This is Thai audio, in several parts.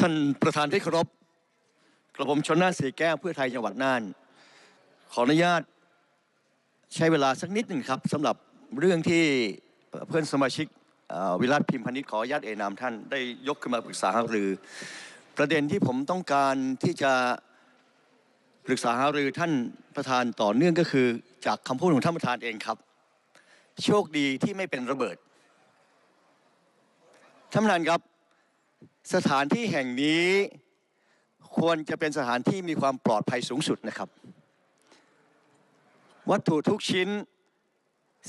ท่านประธานที่เคารพกระผมชนน่านสีแก้วเพื่อไทยจังหวัดน่าน ขออนุญาตใช้เวลาสักนิดหนึ่งครับสำหรับเรื่องที่เพื่อนสมาชิกวิรัตพิมพนิชขออนุญาตเอนามท่านได้ยกขึ้นมาปรึกษาหารือ ประเด็นที่ผมต้องการที่จะปรึกษาหารือท่านประธานต่อเนื่องก็คือ จากคำพูดของท่านประธานเองครับ โชคดีที่ไม่เป็นระเบิดท่านประธานครับ สถานที่แห่งนี้ควรจะเป็นสถานที่มีความปลอดภัยสูงสุดนะครับ วัตถุทุกชิ้น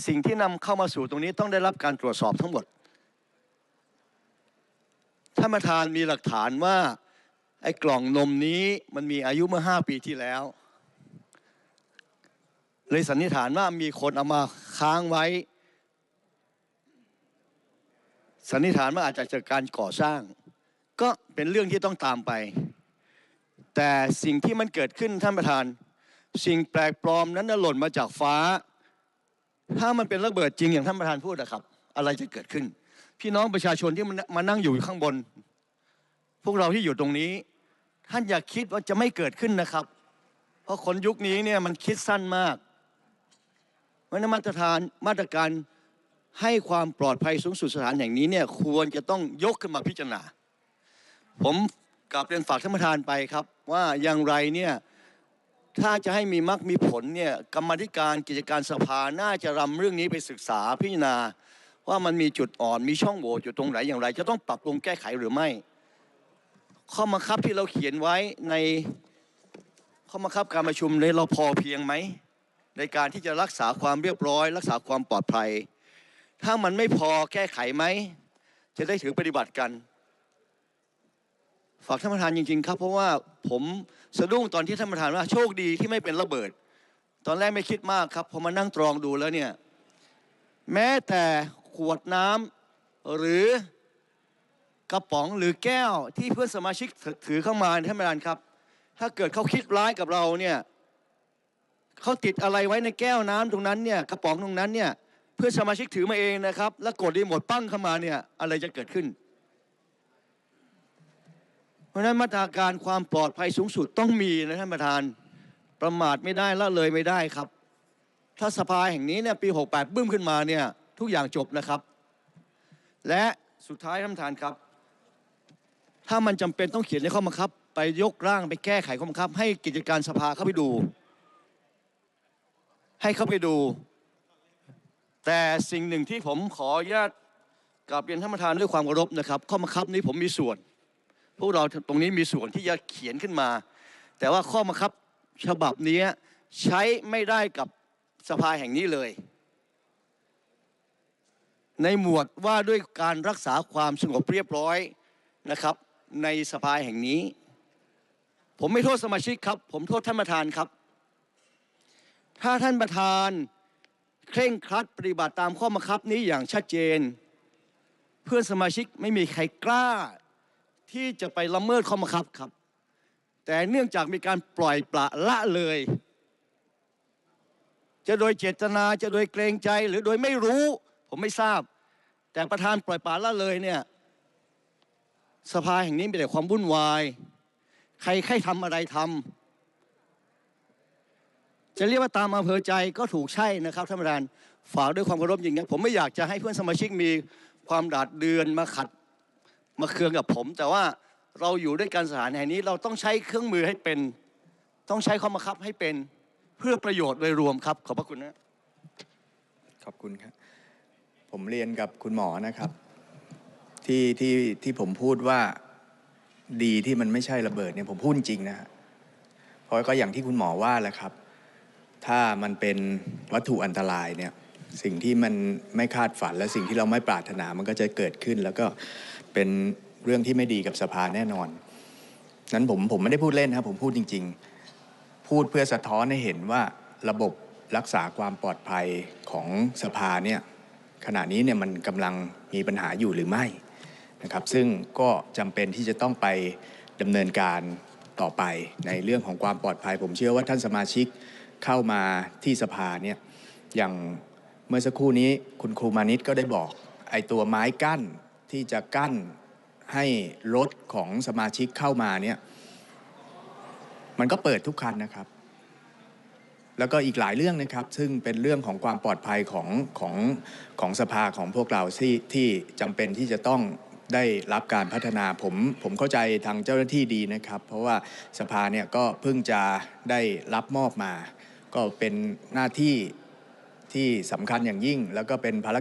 สิ่งที่นำเข้ามาสู่ตรงนี้ต้องได้รับการตรวจสอบทั้งหมดท่านประธานมีหลักฐานว่าไอ้กล่องนมนี้มันมีอายุเมื่อ5ปีที่แล้ว เลยสันนิษฐานว่ามีคนเอามาค้างไว้ สันนิษฐานว่าอาจจะจากการก่อสร้าง เป็นเรื่องที่ต้องตามไป แต่สิ่งที่มันเกิดขึ้นท่านประธาน สิ่งแปลกปลอมนั้นน่ะหล่นมาจากฟ้า ถ้ามันเป็นระเบิดจริงอย่างท่านประธานพูดนะครับ อะไรจะเกิดขึ้น พี่น้องประชาชนที่มันมานั่งอยู่ข้างบน พวกเราที่อยู่ตรงนี้ ท่านอย่าคิดว่าจะไม่เกิดขึ้นนะครับ เพราะคนยุคนี้เนี่ยมันคิดสั้นมากเพราะนั้นมาตรฐานมาตรการให้ความปลอดภัยสูงสุดสถานแห่งนี้เนี่ยควรจะต้องยกขึ้นมาพิจารณา ผมกลับเรียนฝากท่านประธานไปครับ ว่าอย่างไรเนี่ยถ้าจะให้มีมรรคมีผลเนี่ยกรรมธิการกิจการสภาน่าจะรำเรื่องนี้ไปศึกษาพิจารณา ว่ามันมีจุดอ่อนมีช่องโหว่จุดตรงไหนอย่างไร จะต้องปรับปรุงแก้ไขหรือไม่ ข้อบังคับที่เราเขียนไว้ในข้อบังคับการประชุมเนี่ยเราพอเพียงไหม ในการที่จะรักษาความเรียบร้อย รักษาความปลอดภัย ถ้ามันไม่พอแก้ไขไหม จะได้ถือปฏิบัติกัน ฝากท่านประธานจริงๆครับ เพราะว่าผมสะดุ้งตอนที่ท่านประธานว่าโชคดีที่ไม่เป็นระเบิด ตอนแรกไม่คิดมากครับพอมานั่งตรองดูแล้วเนี่ย แม้แต่ขวดน้ำหรือกระป๋องหรือแก้วที่เพื่อนสมาชิกถือเข้ามาท่านประธานครับ ถ้าเกิดเขาคิดร้ายกับเราเนี่ยเขาติดอะไรไว้ในแก้วน้ำตรงนั้นเนี่ยกระป๋องตรงนั้นเนี่ยเพื่อนสมาชิกถือมาเองนะครับ แล้วกดรีโมทปั้งเข้ามาเนี่ยอะไรจะเกิดขึ้น เพราะฉะนั้นมาตรการความปลอดภัยสูงสุดต้องมีนะท่านประธาน ประมาทไม่ได้ละเลยไม่ได้ครับ ถ้าสภาแห่งนี้เนี่ยปี 68 บึ้มขึ้นมาเนี่ยทุกอย่างจบนะครับ และสุดท้ายท่านประธานครับ ถ้ามันจำเป็นต้องเขียนในข้อบังคับ ไปยกร่างไปแก้ไขข้อบังคับ ให้กิจการสภาเข้าไปดู ให้เข้าไปดู แต่สิ่งหนึ่งที่ผมขออนุญาตกราบเรียนท่านประธานด้วยความเคารพนะครับ ข้อบังคับนี้ผมมีส่วน พวกเราตรงนี้มีส่วนที่จะเขียนขึ้นมา แต่ว่าข้อบังคับฉบับนี้ใช้ไม่ได้กับสภาแห่งนี้เลย ในหมวดว่าด้วยการรักษาความสงบเรียบร้อยนะครับ ในสภาแห่งนี้ ผมไม่โทษสมาชิกครับ ผมโทษท่านประธานครับ ถ้าท่านประธานเคร่งครัดปฏิบัติตามข้อบังคับนี้อย่างชัดเจน เพื่อนสมาชิกไม่มีใครกล้า ที่จะไปละเมิดข้อบังคับครับ แต่เนื่องจากมีการปล่อยปละละเลย จะโดยเจตนาจะโดยเกรงใจหรือโดยไม่รู้ ผมไม่ทราบ แต่ประธานปล่อยปละละเลยเนี่ยสภาแห่งนี้มีแต่ความวุ่นวาย ใครใครทำอะไรทำจะเรียกว่าตามอำเภอใจก็ถูกใช่นะครับท่านประธานฝากด้วยความเคารพอย่างนี้ผมไม่อยากจะให้เพื่อนสมาชิกมีความดาดเดือนมาขัด มาเคืองกับผม แต่ว่าเราอยู่ด้วยกันสถานแห่งนี้ เราต้องใช้เครื่องมือให้เป็น ต้องใช้ข้อบังคับให้เป็นเพื่อประโยชน์โดยรวมครับ ขอบพระคุณนะขอบคุณครับผมเรียนกับคุณหมอนะครับ ที่ที่ที่ผมพูดว่าดีที่มันไม่ใช่ระเบิดเนี่ยผมพูดจริงนะฮะเพราะก็อย่างที่คุณหมอว่าแหละครับ ถ้ามันเป็นวัตถุอันตรายเนี่ย สิ่งที่มันไม่คาดฝันและสิ่งที่เราไม่ปรารถนามันก็จะเกิดขึ้น แล้วก็เป็นเรื่องที่ไม่ดีกับสภาแน่นอน นั้นผมผมไม่ได้พูดเล่นนะครับผมพูดจริง ๆ พูดเพื่อสะท้อนให้เห็นว่าระบบรักษาความปลอดภัยของสภาเนี่ยขณะนี้เนี่ยมันกำลังมีปัญหาอยู่หรือไม่นะครับ ซึ่งก็จำเป็นที่จะต้องไปดำเนินการต่อไปในเรื่องของความปลอดภัย ผมเชื่อว่าท่านสมาชิกเข้ามาที่สภาเนี่ยอย่าง เมื่อสักครู่นี้คุณครูมานิตก็ได้บอก ไอ้ตัวไม้กั้นที่จะกั้นให้รถของสมาชิกเข้ามาเนี่ยมันก็เปิดทุกคันนะครับ แล้วก็อีกหลายเรื่องนะครับ ซึ่งเป็นเรื่องของความปลอดภัยของของของสภาของพวกเราที่ที่จำเป็นที่จะต้องได้รับการพัฒนาผมผมเข้าใจทางเจ้าหน้าที่ดีนะครับ เพราะว่าสภาเนี่ยก็เพิ่งจะได้รับมอบมา ก็เป็นหน้าที่ ที่สำคัญอย่างยิ่งแล้วก็เป็นภารกิจ